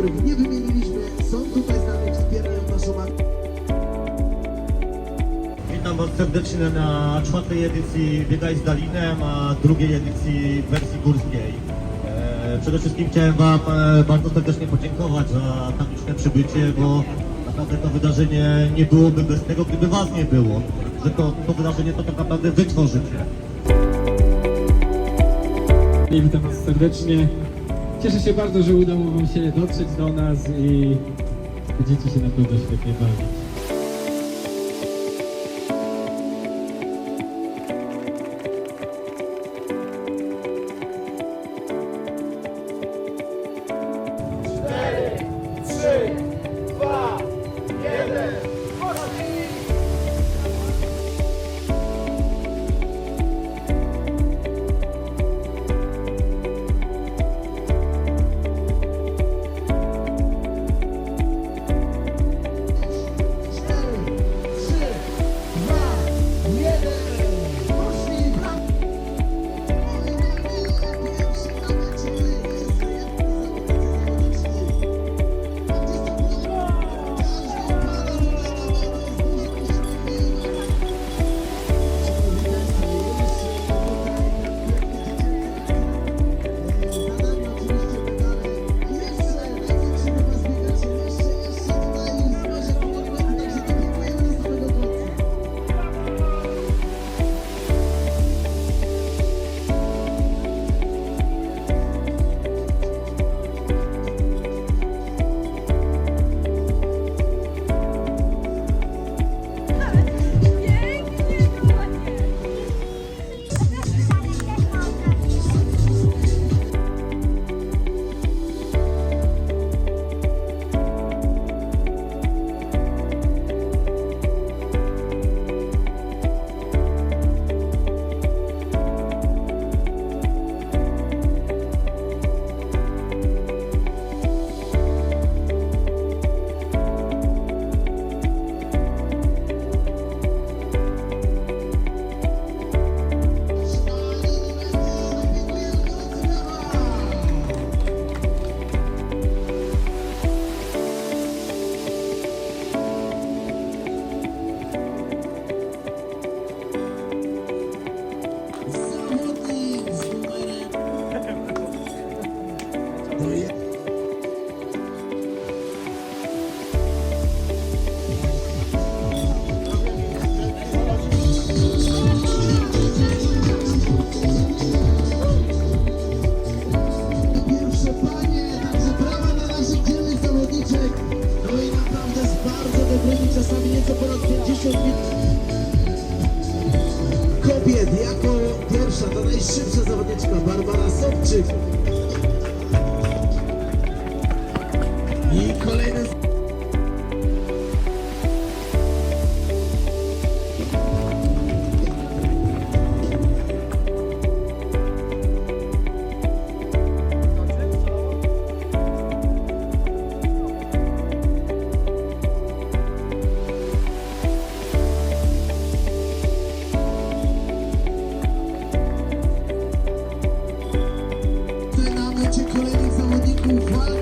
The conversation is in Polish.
których nie wymieniliśmy, są tutaj z nami, wspierają naszą akcję. Witam Was serdecznie na czwartej edycji Biegaj z Dalinem, a drugiej edycji wersji górskiej. E, Przede wszystkim chciałem Wam e, bardzo serdecznie podziękować za tak liczne przybycie, bo naprawdę to wydarzenie nie byłoby bez tego, gdyby Was nie było. Że to, to wydarzenie to tak naprawdę Wy tworzycie. I witam Was serdecznie. Cieszę się bardzo, że udało Wam się dotrzeć do nas i będziecie się na pewno świetnie bawić. Nieco ponad 50 minut. Kobiet jako pierwsza, to najszybsza zawodniczka Barbara Sobczyk. Na